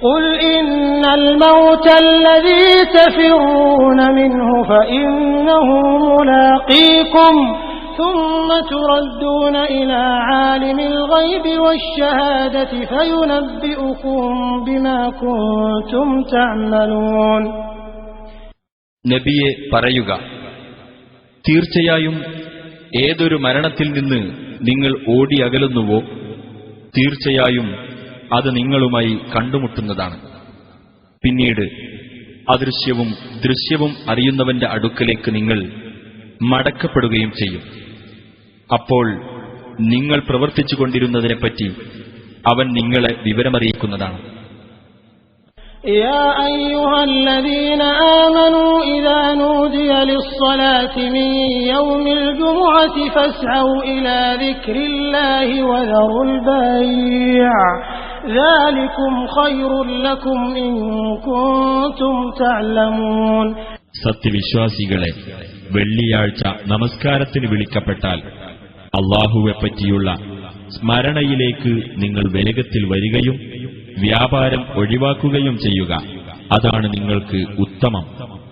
قل إن الموت الذي تفرون منه فإنه ملاقيكم ثم تردون إلى عالم الغيب والشهادة فينبئكم بما كنتم تعملون നബിയെ പറയുക തീർച്ചയായും ഏതൊരു മരണത്തിൽ നിന്ന് നിങ്ങൾ ഓടി അകലുന്നുവോ തീർച്ചയായും അത് നിങ്ങളുമായി കണ്ടുമുട്ടുന്നതാണ് പിന്നീട് അദൃശ്യവും ദൃശ്യവും അറിയുന്നവന്റെ അടുക്കലേക്ക് നിങ്ങൾ മടക്കപ്പെടുകയും ചെയ്യും അപ്പോൾ നിങ്ങൾ പ്രവർത്തിച്ചുകൊണ്ടിരുന്നതിനെപ്പറ്റി അവൻ നിങ്ങളെ വിവരമറിയിക്കുന്നതാണ് يا أيها الذين آمنوا إذا نودي للصلاة من يوم الجمعة فاسعوا إلى ذكر الله وذروا البيع സത്യവിശ്വാസികളെ വെള്ളിയാഴ്ച നമസ്കാരത്തിന് വിളിക്കപ്പെട്ടാൽ അള്ളാഹുവെപ്പറ്റിയുള്ള സ്മരണയിലേക്ക് നിങ്ങൾ വേഗത്തിൽ വരികയും വ്യാപാരം ഒഴിവാക്കുകയും ചെയ്യുക. അതാണ് നിങ്ങൾക്ക് ഉത്തമം.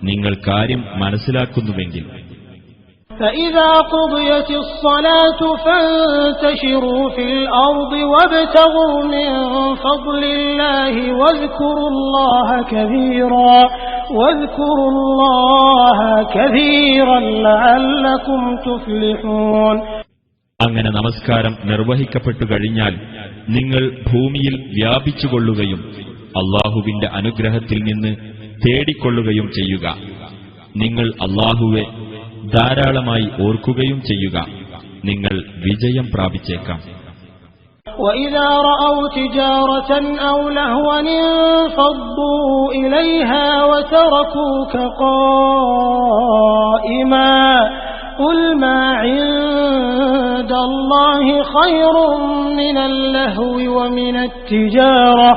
നിങ്ങൾ കാര്യം മനസ്സിലാക്കുന്നുവെങ്കിൽ فإذا قضيت الصلاة فانتشروا في الأرض وابتغوا من فضل الله واذكروا الله كثيرا واذكروا الله كثيرا لعلكم تفلحون അങ്ങനെ നമസ്കാരം നിർവഹിക്കപ്പെട്ടു കഴിഞ്ഞാൽ നിങ്ങൾ ഭൂമിയിൽ വ്യാപിച്ചുകൊള്ളുകയും അള്ളാഹുവിന്റെ അനുഗ്രഹത്തിൽ നിന്ന് തേടിക്കൊള്ളുകയും ചെയ്യുക നിങ്ങൾ അള്ളാഹുവെ ധാരാളമായി ഓർക്കുകയും ചെയ്യുക നിങ്ങൾ വിജയം പ്രാപിച്ചേക്കാം وإذا رأوا تجارة أو لهوا انفضوا إليها وتركوك قائما قل ما عند الله خير من اللهو ومن التجارة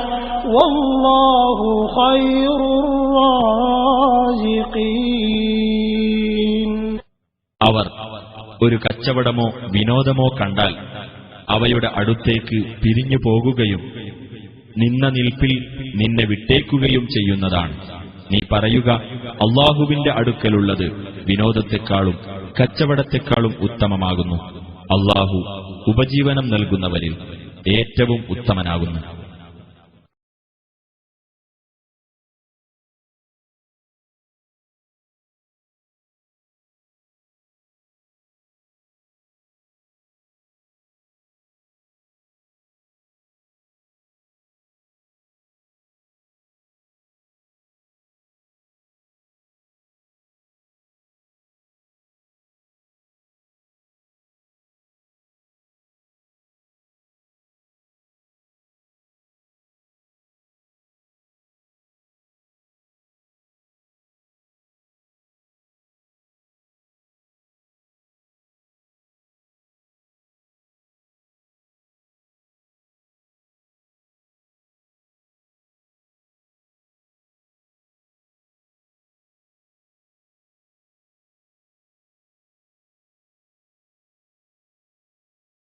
والله خير الرازقين അവർ ഒരു കച്ചവടമോ വിനോദമോ കണ്ടാൽ അവയുടെ അടുത്തേക്ക് പിരിഞ്ഞു പോകുകയും നിന്ന നിൽപ്പിൽ നിന്നെ വിട്ടേക്കുകയും ചെയ്യുന്നതാണ്. നീ പറയുക അള്ളാഹുവിന്റെ അടുക്കലുള്ളത് വിനോദത്തെക്കാളും കച്ചവടത്തെക്കാളും ഉത്തമമാകുന്നു. അള്ളാഹു ഉപജീവനം നൽകുന്നവരിൽ ഏറ്റവും ഉത്തമനാകുന്നു.